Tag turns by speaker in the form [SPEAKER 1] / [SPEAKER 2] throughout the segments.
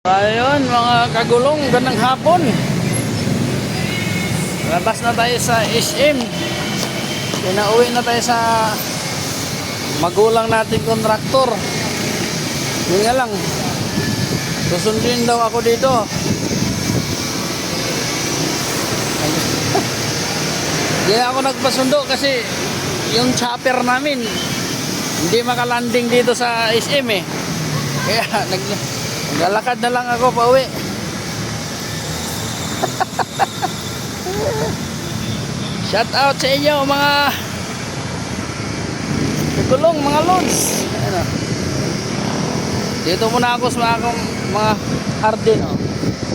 [SPEAKER 1] Ayun, mga kagulong, ganang hapon. Labas na tayo sa SM. Pinauwi na tayo sa magulang nating kontraktor. Yun nga lang. Susundin daw ako dito. Hindi ako nagpasundo kasi yung chopper namin hindi makalanding dito sa SM eh. Kaya nag naglalakad na lang ako pa uwi. Shout out sa inyo mga Kulong mga lods. Ayan o. Dito muna ako sa mga, mga hardin oh.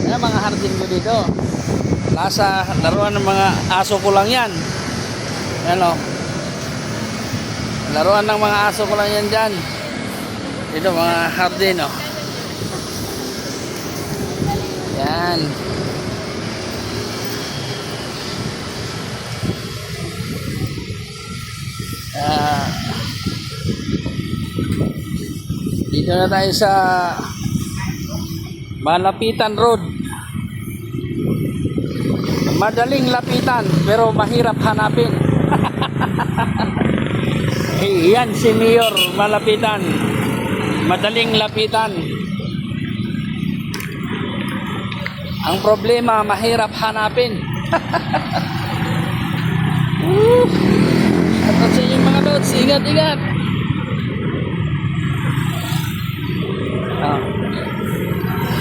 [SPEAKER 1] Ayan mga hardin ko dito. Lasa laruan ng mga aso ko lang yan. Ayan o. Laruan ng mga aso ko lang yan dyan. Dito mga hardin oh. Yan. Ah. dito na tayo sa Malapitan Road. Madaling lapitan pero mahirap hanapin. Eh, yan si Mayor Malapitan. Madaling lapitan. Ang problema, mahirap hanapin. At sa inyong mga lods, ingat, ingat. Ah.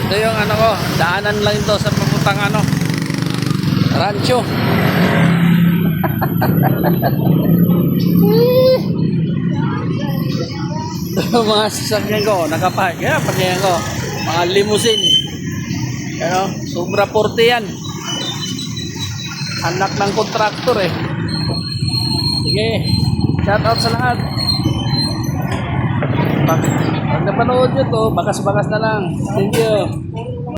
[SPEAKER 1] Ito yung ano ko, daanan lang ito sa papuntang ano, rancho. Mga sasakyan ko, nakapark. Kaya pagkayan ko, mga limousine. Ano, sobra porte yan. Anak ng kontraktor eh. Sige, shout out sa lahat. Pag, pag napanood nyo to, bakas-bakas na lang. Thank you.